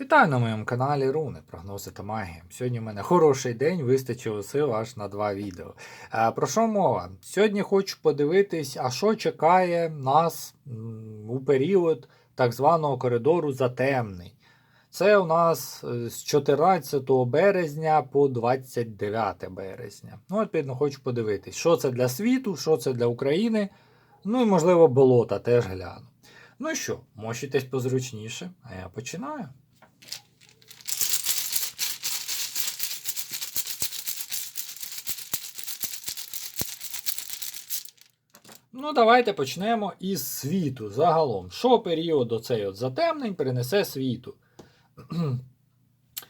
Вітаю на моєму каналі Руни, прогнози та магія. Сьогодні в мене хороший день, вистачило сил аж на два відео. Е, про що мова? Сьогодні хочу подивитись, а що чекає нас у період так званого коридору затемний. Це у нас е, з 14 березня по 29 березня. Ну, відповідно, хочу подивитись, що це для світу, що це для України. Ну і, можливо, болота теж гляну. Ну що, мощитесь позручніше, а я починаю. Ну, давайте почнемо із світу загалом. Що період оцей от затемнень принесе світу?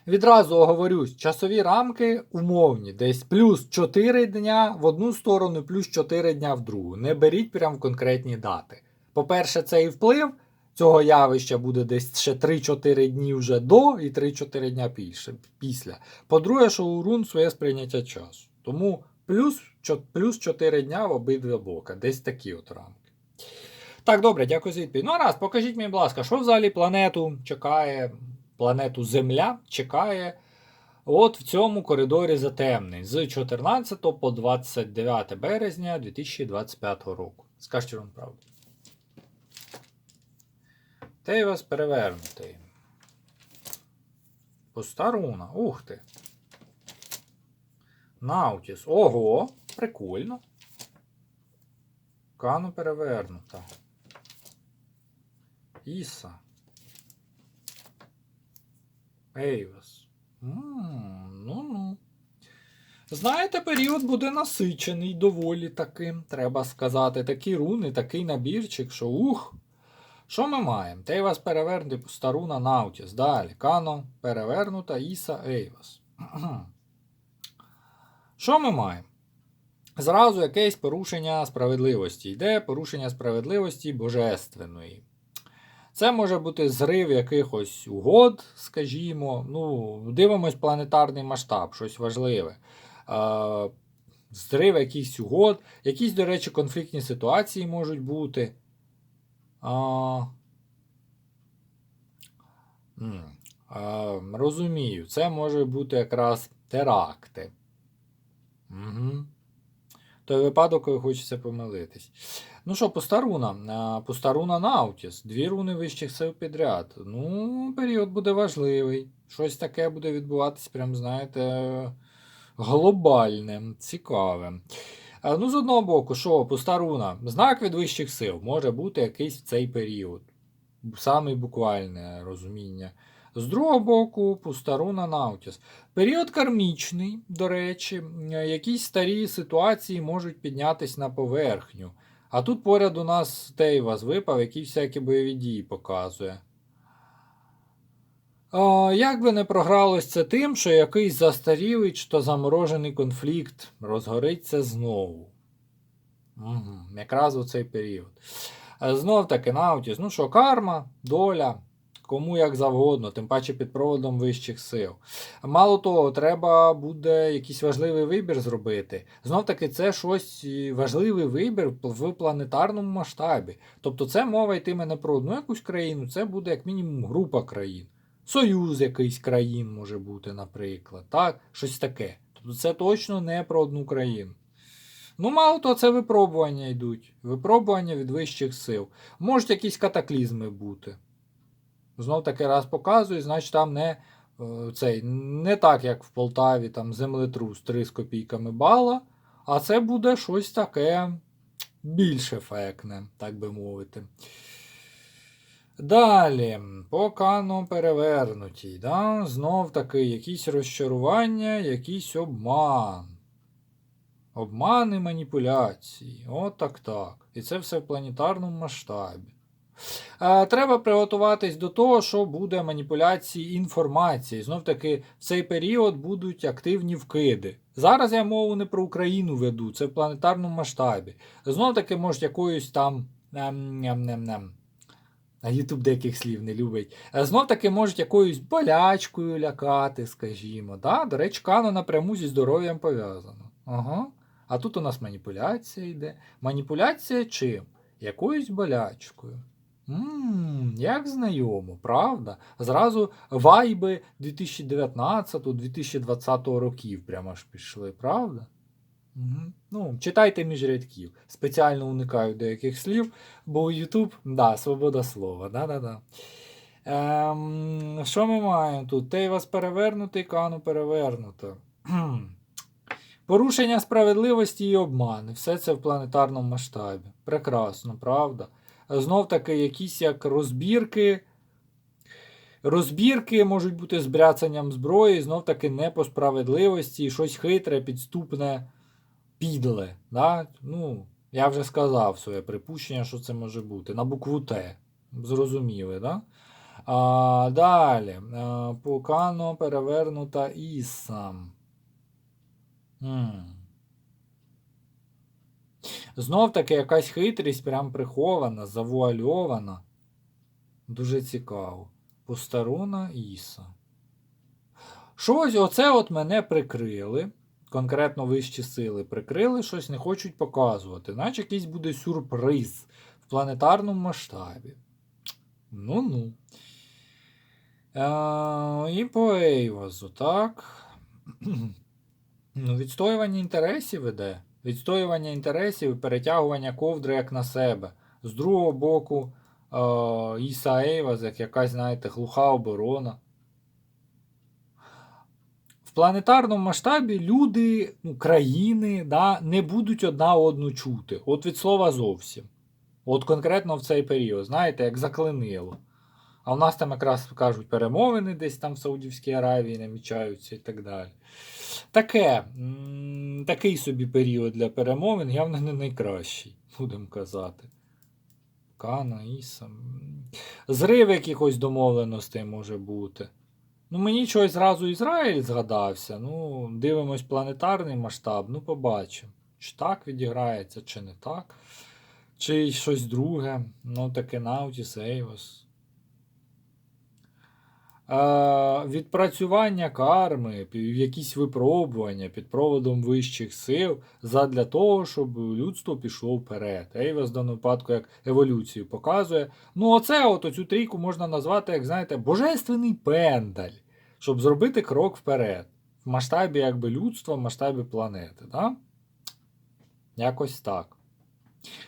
Відразу оговорюсь, часові рамки умовні, десь плюс 4 дня в одну сторону, плюс 4 дня в другу. Не беріть прям в конкретні дати. По-перше, цей вплив цього явища буде десь ще 3-4 дні вже до і 3-4 дня після. По-друге, що у рун своє сприйняття часу. Тому плюс, плюс 4 дня в обидва бока. Десь такі от рамки. Так, добре, дякую за відповідь. Ну, а раз, покажіть мені, будь ласка, що взагалі планету чекає, планету Земля чекає от в цьому коридорі затемнень з 14 по 29 березня 2025 року. Скажіть вам правду. Тейвас перевернутий. Постаруна. Ух ти. Наутіс. Ого, прикольно. Кану перевернута. Іса. Ейвас. Ну-ну. Знаєте, період буде насичений доволі таким, треба сказати. Такі руни, такий набірчик, що ух. Що ми маємо? Тейвас перевернутий Старуна Наутіс. Далі. Кано перевернута Іса Ейвас. Що ми маємо? Зразу якесь порушення справедливості. Йде порушення справедливості божественної. Це може бути зрив якихось угод, скажімо. Ну, дивимось планетарний масштаб, щось важливе. Е, зрив якихось угод, якісь, до речі, конфліктні ситуації можуть бути. А, а, розумію, це може бути якраз теракти. Угу. Той випадок, коли хочеться помилитись. Ну що, постаруна. А, Постаруна Наутіс. Дві руни вищих сил підряд. Ну, період буде важливий. Щось таке буде відбуватись, прям, знаєте, глобальне, цікаве. Ну, з одного боку, що постаруна, знак від вищих сил може бути якийсь в цей період. Саме буквальне розуміння. З другого боку, пустаруна Наутіс. Період кармічний, до речі, е, якісь старі ситуації можуть піднятись на поверхню. А тут поряд у нас Тейвас випав, який всякі бойові дії показує. А, як би не програлось це тим, що якийсь застарілий чи то заморожений конфлікт розгориться знову. Угу, якраз у цей період. Знов таки Наутіс. Ну що, карма, доля, кому як завгодно, тим паче під проводом вищих сил. Мало того, треба буде якийсь важливий вибір зробити. Знов таки, це щось важливий вибір в планетарному масштабі. Тобто, це мова йтиме не про одну якусь країну, це буде як мінімум група країн. Союз якийсь країн може бути, наприклад. Так? Щось таке. Тобто це точно не про одну країну. Ну, мало того, це випробування йдуть. Випробування від вищих сил. Можуть якісь катаклізми бути. Знов таки раз показую, значить там не, е, цей, не так, як в Полтаві, там землетрус 3 з копійками бала, а це буде щось таке більш ефектне, так би мовити. Далі, по кану перевернутій. Да? Знов таки якісь розчарування, якийсь обман. Обмани, маніпуляції. От так так. І це все в планетарному масштабі. Е, Треба приготуватись до того, що буде маніпуляції інформації. Знов таки, в цей період будуть активні вкиди. Зараз я мову не про Україну веду, це в планетарному масштабі. Знов таки, може, якоюсь там. ем, Ютуб деяких слів не любить. Е, Знов таки можуть якоюсь болячкою лякати, скажімо. Да? До речі, кано напряму зі здоров'ям пов'язано. Ага. А тут у нас маніпуляція йде. Маніпуляція чим? Якоюсь болячкою. Ммм, як знайомо, правда? Зразу вайби 2019-2020 років прямо ж пішли, правда? Угу. Ну, читайте між рядків. Спеціально уникаю деяких слів, бо у YouTube, да, свобода слова. Да-да-да. Ем, що ми маємо тут? Тейвас перевернутий, кану перевернуто. Порушення справедливості і обман. Все це в планетарному масштабі. Прекрасно, правда? Знов таки, якісь як розбірки. Розбірки можуть бути з бряцанням зброї, знов таки не по справедливості, щось хитре, підступне, підле. Да? Ну, я вже сказав своє припущення, що це може бути. На букву Т. Зрозуміли, да? А, далі. А, Покано перевернута Ісам. М. Знов таки якась хитрість прям прихована, завуальована. Дуже цікаво. Постарона Іса. Щось, оце от мене прикрили. Конкретно вищі сили прикрили, щось не хочуть показувати. Наче якийсь буде сюрприз в планетарному масштабі. Ну-ну. Е, і по Ейвазу, так. ну, відстоювання інтересів іде. Відстоювання інтересів і перетягування ковдри як на себе. З другого боку, е, Іса Ейваз, як якась, знаєте, глуха оборона. В планетарному масштабі люди, ну, країни да, не будуть одна одну чути. От від слова зовсім. От конкретно в цей період, знаєте, як заклинило. А в нас там якраз кажуть перемовини десь там в Саудівській Аравії намічаються і так далі. Таке, такий собі період для перемовин явно не найкращий, будемо казати. Кана, Іса. Зрив якихось домовленостей може бути. Ну, мені чогось зразу Ізраїль згадався. Ну, дивимось планетарний масштаб, ну, побачимо. Чи так відіграється, чи не так. Чи щось друге. Ну, таке Наутіс, Ейвос. Відпрацювання карми, якісь випробування під проводом вищих сил задля того, щоб людство пішло вперед. Ейвес в даному випадку як еволюцію показує. Ну, оце от оцю трійку можна назвати, як знаєте, божественний пендаль, щоб зробити крок вперед. В масштабі якби людства, в масштабі планети. Да? Якось так.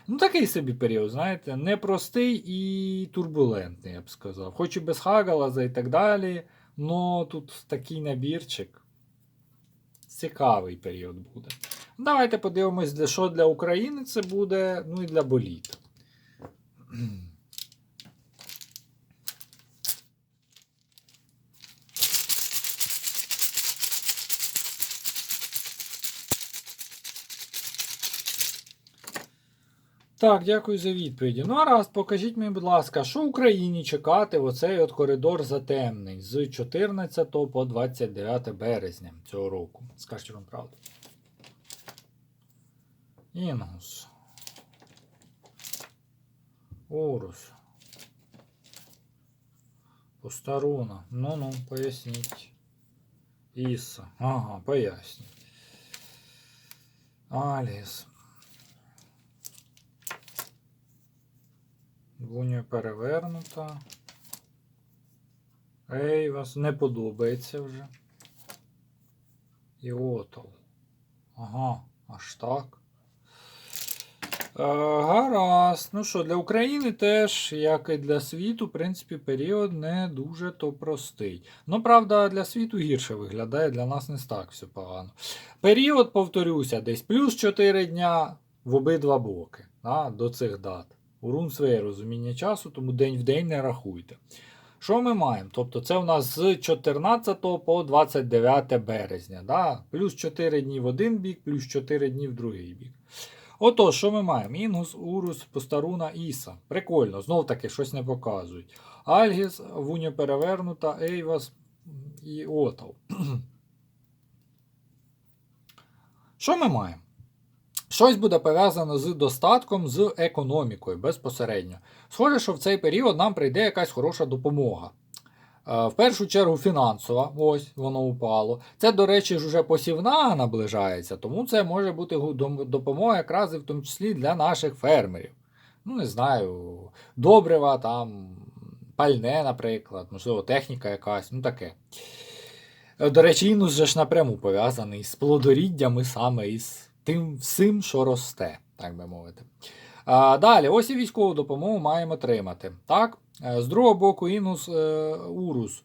Ну, такий собі період, знаєте, непростий і турбулентний, я б сказав. Хоч і без Хагалаза і так далі. но тут такий набірчик. Цікавий період буде. Давайте подивимось, для що для України це буде, ну і для боліта. Так, дякую за відповіді. Ну, а раз, покажіть мені, будь ласка, що Україні чекати в оцей от коридор затемнень з 14 по 29 березня цього року. Скажіть вам правду. Інгус. Орус. Постаруна. Ну-ну, поясніть. Іса. Ага, поясніть. Аліс. Лунія перевернута. Ей, вас не подобається вже. І отол. Ага, аж так. Е, гаразд. Ну що, для України теж, як і для світу, в принципі, період не дуже то простий. Ну, правда, для світу гірше виглядає, для нас не так все погано. Період, повторюся, десь плюс 4 дня в обидва боки да, до цих дат. Урун своє розуміння часу, тому день в день не рахуйте. Що ми маємо? Тобто це у нас з 14 по 29 березня. Да? Плюс 4 дні в один бік, плюс 4 дні в другий бік. Отож, що ми маємо? Інгус, Урус, Постаруна, Іса. Прикольно, знов таки щось не показують. Альгіс, Вуня перевернута, Ейвас і Отал. Що ми маємо? Щось буде пов'язано з достатком, з економікою безпосередньо. Схоже, що в цей період нам прийде якась хороша допомога. Е, В першу чергу фінансова, ось воно упало. Це, до речі, ж уже посівна наближається, тому це може бути допомога якраз і в тому числі для наших фермерів. ну не знаю, добрива, там, пальне, наприклад, можливо, техніка якась, ну таке. Е, До речі, інус же ж напряму пов'язаний з плодоріддями саме із тим всім, що росте, так би мовити. Далі, ось і військову допомогу маємо отримати. Так? Е, З другого боку, інус е, урус.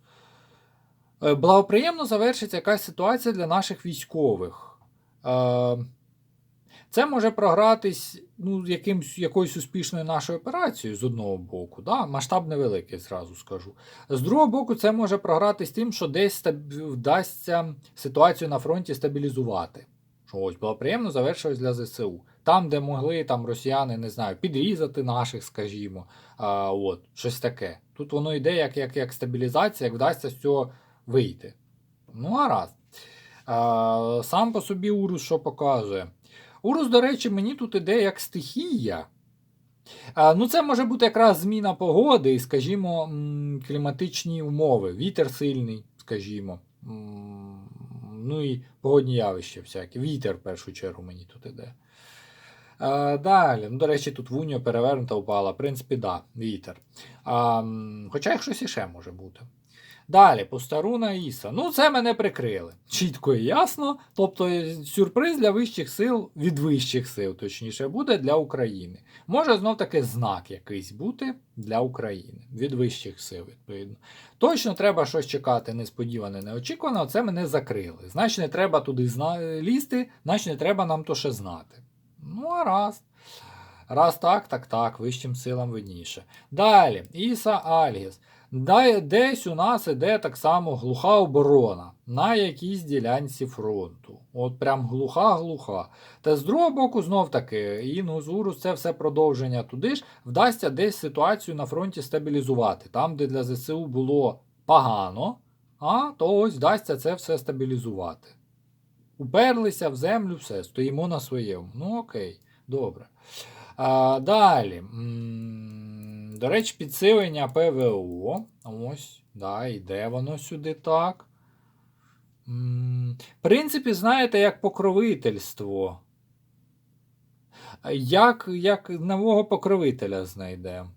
Е, Благоприємно завершиться якась ситуація для наших військових. Е, Це може програтись ну, якимсь, якоюсь успішною нашою операцією з одного боку. Да? Масштаб невеликий, зразу скажу. З другого боку, це може програтись тим, що десь вдасться ситуацію на фронті стабілізувати. Що ось благоприємно завершилось для ЗСУ. Там, де могли там росіяни, не знаю, підрізати наших, скажімо, а, от, щось таке. Тут воно йде як, як, як стабілізація, як вдасться з цього вийти. Ну, гаразд. А, сам по собі Урус що показує? Урус, до речі, мені тут іде як стихія. А, ну, це може бути якраз зміна погоди і, скажімо, кліматичні умови. Вітер сильний, скажімо. Ну і погодні явища всякі. Вітер, в першу чергу, мені тут іде. А, далі, ну, до речі, тут вуньо перевернута впала. В принципі, да, вітер. А, хоча їх щось іще може бути. Далі, Постаруна Іса. Ну, це мене прикрили. Чітко і ясно. Тобто, е, сюрприз для вищих сил, від вищих сил, точніше, буде для України. Може знов таки знак якийсь бути для України від вищих сил, відповідно. Точно треба щось чекати несподіване, неочікуване, це мене закрили. Значить, не треба туди лізти, значить, не треба нам то ще знати. Ну, а раз. Раз так, так, так, вищим силам видніше. Далі, Іса Альгіс. Десь у нас іде так само глуха оборона на якійсь ділянці фронту. От прям глуха-глуха. Та з другого боку, знов таки, Інус, це все продовження туди ж, вдасться десь ситуацію на фронті стабілізувати. Там, де для ЗСУ було погано, а то ось вдасться це все стабілізувати. Уперлися в землю, все, стоїмо на своєму. Ну окей, добре. А, далі. До речі, підсилення ПВО. Ось, да, йде воно сюди так. В принципі, знаєте, як покровительство. Як, як нового покровителя знайдемо?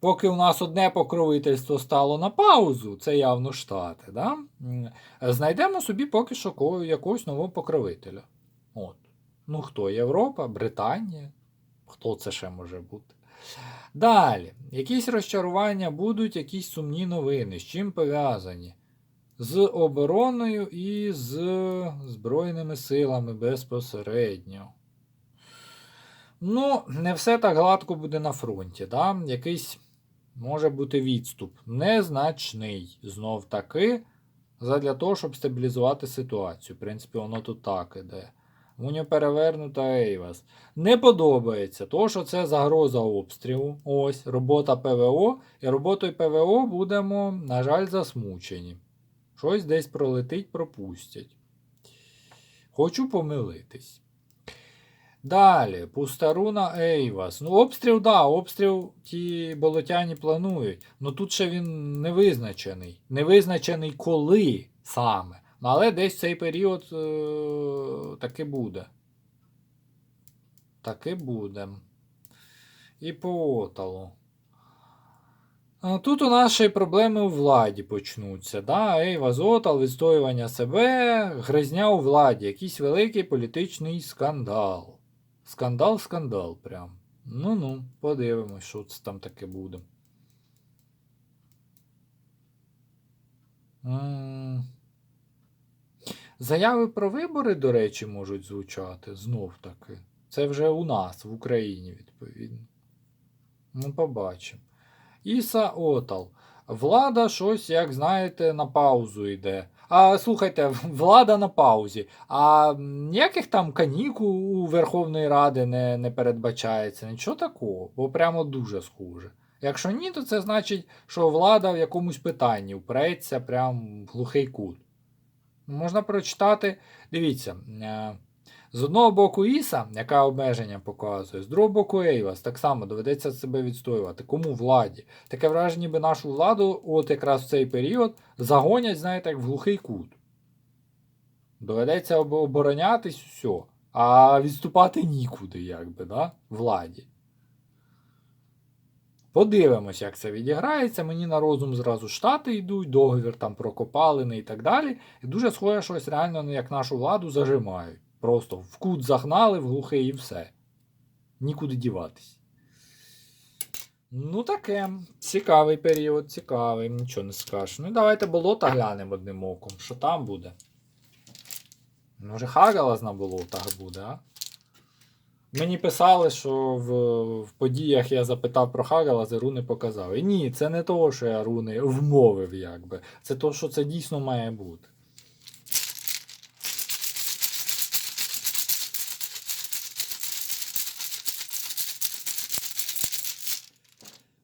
Поки у нас одне покровительство стало на паузу, це явно Штати, да? Знайдемо собі поки що якогось нового покровителя. От. Ну хто? Європа, Британія? Хто це ще може бути? Далі. Якісь розчарування будуть, якісь сумні новини. З чим пов'язані? З обороною і з Збройними силами безпосередньо. Ну, не все так гладко буде на фронті. Да? Якийсь може бути відступ. Незначний. Знов таки, задля того, щоб стабілізувати ситуацію. В принципі, воно тут так іде. Уньо перевернута Ейвас. Не подобається, то що це загроза обстрілу. Ось, робота ПВО. І роботою ПВО будемо, на жаль, засмучені. Щось десь пролетить, пропустять. Хочу помилитись. Далі, Пустаруна Ейвас. Ну, обстріл, да, обстріл ті болотяні планують. Ну тут ще він не визначений. Не визначений коли саме. Але десь цей період е- таки буде. Таки буде. І по оталу. Тут у й проблеми у владі почнуться. Да? Ейва Зотал, відстоювання себе, гризня у владі, якийсь великий політичний скандал. Скандал, скандал прям. Ну-ну, подивимось, що це там таке буде. Заяви про вибори, до речі, можуть звучати знов таки. Це вже у нас, в Україні, відповідно. Ну, побачимо. Іса Отал. Влада щось, як знаєте, на паузу йде. А слухайте, влада на паузі. А ніяких там канікул у Верховної Ради не, не передбачається. Нічого такого, бо прямо дуже схоже. Якщо ні, то це значить, що влада в якомусь питанні впреться прям в глухий кут. Можна прочитати, дивіться, е, з одного боку Іса, яка обмеження показує, з другого боку Ейвас, так само доведеться себе відстоювати. Кому владі? Таке враження, ніби нашу владу, от якраз в цей період, загонять, знаєте, як в глухий кут. Доведеться оборонятись все, а відступати нікуди, якби, да? владі. Подивимось, як це відіграється. Мені на розум зразу штати йдуть, договір там прокопалений і так далі. І дуже схоже, що ось реально ну, як нашу владу зажимають. Просто в кут загнали, в глухий і все. Нікуди діватись. Ну, таке. Цікавий період, цікавий, нічого не скажеш. Ну, давайте болота глянемо одним оком. Що там буде? Може, Хагалас на болотах буде, а? Мені писали, що в, в подіях я запитав про Хагалас і руни показав. І ні, це не того, що я руни вмовив, якби. Це то, що це дійсно має бути.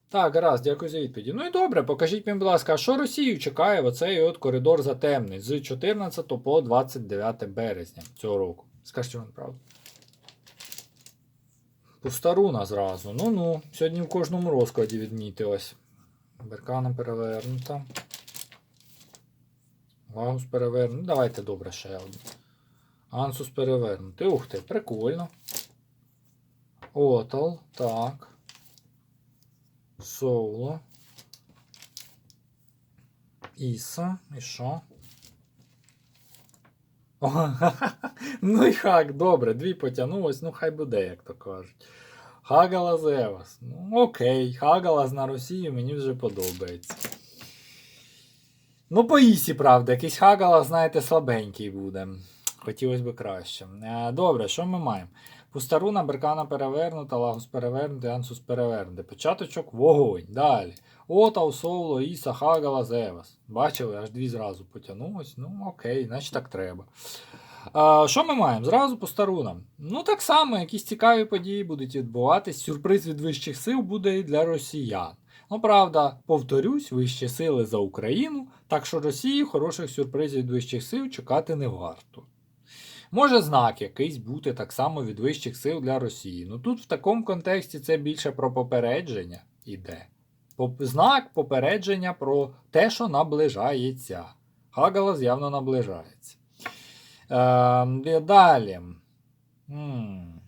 Так, гаразд, дякую за відповіді. Ну і добре, покажіть мені, будь ласка, а що Росію чекає в оцей от коридор затемний з 14 по 29 березня цього року. Скажіть вам правду. Пустаруна зразу. Ну-ну, сьогодні в кожному розкладі відмітилось. Беркана перевернута. Лагус перевернутий. Ну, давайте добре ще один. Ансус перевернутий. Ух ти, прикольно. Отал, так. Соло. Іса. І що? Ну і хак, добре, дві потягнулось, ну хай буде, як то кажуть. Хагала Зевас. Ну, окей, Хагалас на Росію мені вже подобається. Ну, по Ісі, правда, якийсь Хагалас, знаєте, слабенький буде. Хотілося б краще. Е, Добре, що ми маємо? Пустаруна, Беркана перевернута, Лагус перевернутий, Ансус перевернутий. Початочок вогонь. Далі. Отав, Соло, Іса, Хагала, Зевас. Бачили, аж дві зразу потягнулось. Ну, окей, значить так треба. А, що ми маємо? Зразу по старунам. Ну, так само, якісь цікаві події будуть відбуватись. Сюрприз від вищих сил буде і для росіян. Ну, правда, повторюсь, вищі сили за Україну, так що Росії хороших сюрпризів від вищих сил чекати не варто. Може знак якийсь бути так само від вищих сил для Росії. Ну тут в такому контексті це більше про попередження іде. Знак попередження про те, що наближається. Хагалас явно наближається. Е, далі. М.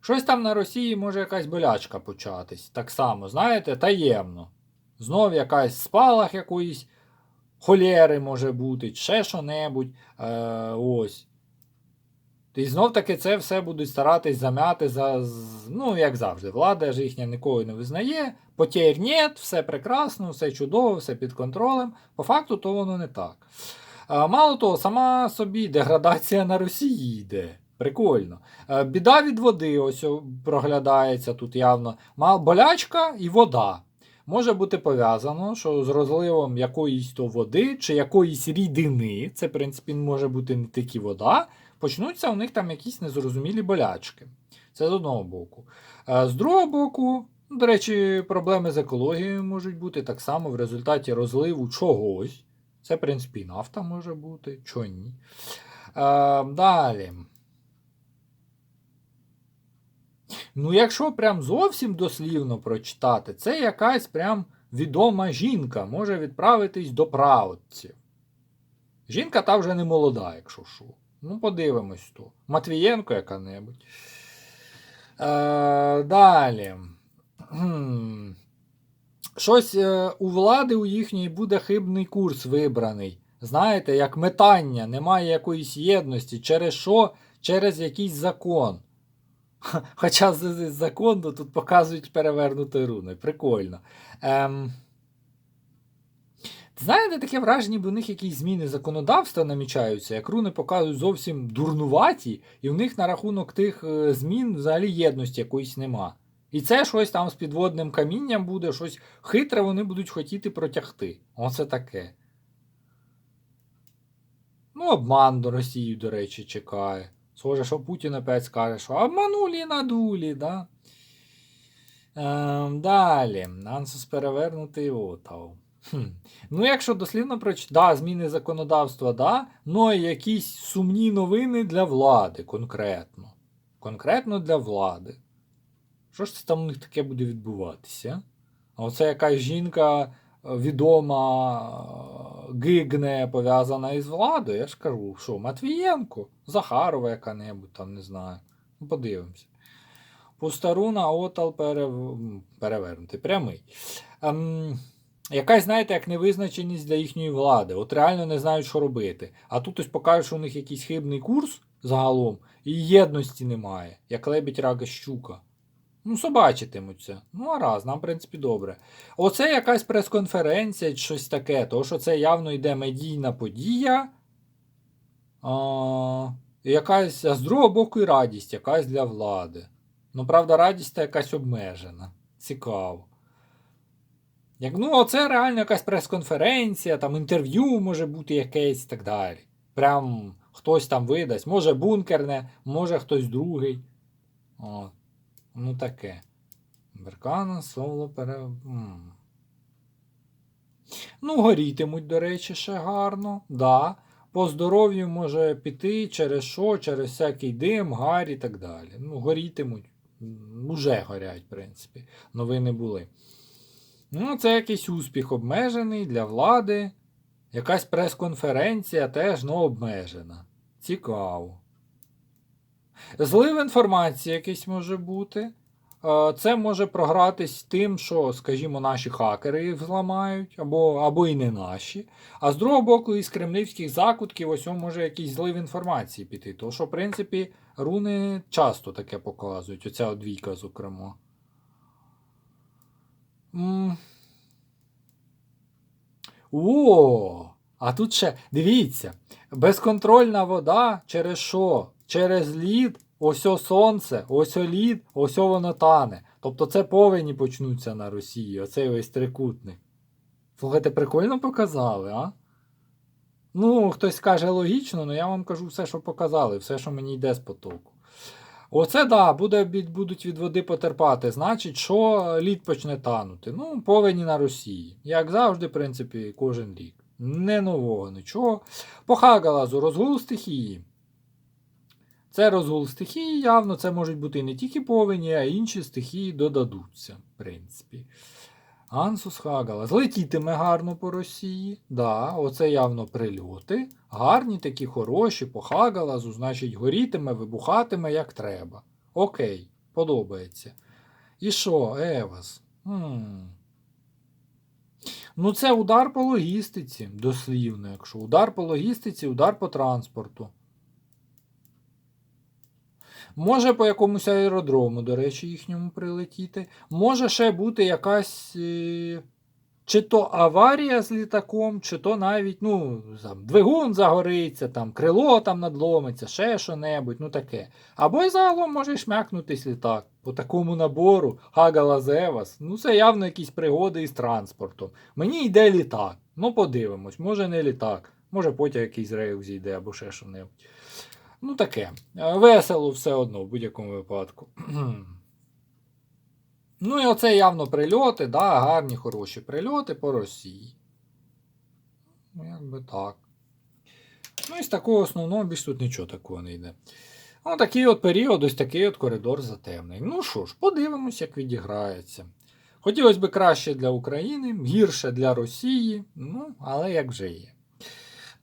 Щось там на Росії може якась болячка початись. Так само, знаєте, таємно. Знов якась спалах якоїсь холєри може бути, ще що-небудь. Е, ось. І знов таки це все будуть старатись зам'яти за. Ну, як завжди, влада ж їхня нікого не визнає. Потерь нет, все прекрасно, все чудово, все під контролем. По факту, то воно не так. Е, мало того, сама собі деградація на Росії йде. Прикольно. Е, біда від води ось проглядається тут явно. Болячка і вода. Може бути пов'язано, що з розливом якоїсь то води чи якоїсь рідини, це, в принципі, може бути не тільки вода, почнуться у них там якісь незрозумілі болячки. Це з одного боку. Е, З другого боку, до речі, проблеми з екологією можуть бути так само в результаті розливу чогось. Це, в принципі, нафта може бути, чого ні. Е, далі. Ну, якщо прям зовсім дослівно прочитати, це якась прям відома жінка може відправитись до праведців. Жінка та вже не молода, якщо що. Ну, подивимось то. Матвієнко яка-небудь. Е, далі. Щось е, у влади у їхньої буде хибний курс вибраний. Знаєте, як метання, немає якоїсь єдності. Через що? Через якийсь закон. Хоча з, з, з закону тут показують перевернутою руною. Прикольно. Ем... Знаєте, таке враження, бо у них якісь зміни законодавства намічаються, як руни показують зовсім дурнуваті, і в них на рахунок тих е, змін взагалі єдності якоїсь нема. І це щось там з підводним камінням буде, щось хитре вони будуть хотіти протягти. Оце таке. Ну, обман до Росії, до речі, чекає. Схоже, що Путін опять скаже, що обманули і надулі, да? Ем, далі. Ансус перевернутий отав. Хм. Ну, якщо дослівно прочитати, да, зміни законодавства, да, ну і якісь сумні новини для влади конкретно. Конкретно для влади. Що ж це там у них таке буде відбуватися? А оце якась жінка відома е, гигне пов'язана із владою, я ж кажу, що Матвієнко, Захарова яка-небудь, там не знаю. Ну, подивимося. Пустаруна отал перев... перевернутий. Прямий. Ем, якась, знаєте, як невизначеність для їхньої влади. От реально не знають, що робити. А тут ось покажуть, що у них якийсь хибний курс загалом, і єдності немає, як лебідь рага щука. Ну, собачитимуться. Ну, а раз, нам, в принципі, добре. Оце якась прес-конференція щось таке, тому що це явно йде медійна подія. А, якась, а з другого боку, і радість якась для влади. Ну, правда, радість та якась обмежена. Цікаво. Як, ну, оце реально якась прес-конференція, там інтерв'ю може бути якесь і так далі. Прям хтось там видасть. Може бункерне, може хтось другий. От. Ну таке. Беркана, соло пере. Ну, горітимуть, до речі, ще гарно. Да. По здоров'ю може піти через що, через всякий дим, гар і так далі. Ну, горітимуть. Уже горять, в принципі. Новини були. Ну, це якийсь успіх обмежений для влади. Якась прес-конференція теж ну, обмежена. Цікаво. Злив інформації якийсь може бути. Це може програтись тим, що, скажімо, наші хакери їх зламають, або, або і не наші. А з другого боку, із кремлівських закутків ось може якийсь злив інформації піти. Тому що, в принципі, руни часто таке показують. Оця от двійка, зокрема. О! А тут ще, дивіться, безконтрольна вода через що? Через лід, ось сонце, ось лід, ось воно тане. Тобто це повені почнуться на Росії, оцей весь трикутник. Слухайте, прикольно показали, а? Ну, хтось скаже логічно, але я вам кажу все, що показали, все, що мені йде з потоку. Оце да, буде, будуть від води потерпати. Значить, що лід почне танути. Ну, повені на Росії. Як завжди, в принципі, кожен рік. Не нового, нічого. По Хагалазу розгул стихії. Це розгул стихії, явно, це можуть бути не тільки повені, а інші стихії додадуться, в принципі. Ансус Хагалас. Летітиме гарно по Росії. Да, оце явно прильоти. Гарні такі хороші по Хагалазу, значить, горітиме, вибухатиме як треба. Окей, подобається. І що, Евас? Хм. Ну, це удар по логістиці, дослівно, якщо. Удар по логістиці, удар по транспорту. Може по якомусь аеродрому, до речі, їхньому прилетіти. Може ще бути якась. Е... Чи то аварія з літаком, чи то навіть ну, там, двигун загориться, там, крило там надломиться, ще що-небудь, ну таке. Або й загалом може шмякнутись літак. По такому набору Хагала Зевас. Ну, це явно якісь пригоди із транспортом. Мені йде літак. Ну, подивимось, може не літак, може потяг якийсь рейк зійде або ще що-небудь. Ну, таке. Е, Весело все одно в будь-якому випадку. Ну і оце явно прильоти, да, гарні, хороші прильоти по Росії. Ну, якби так. Ну і з такого основного більш тут нічого такого не йде. Ну, такий от період, ось такий от коридор затемний. Ну що ж, подивимось, як відіграється. Хотілося б краще для України, гірше для Росії, ну, але як вже є.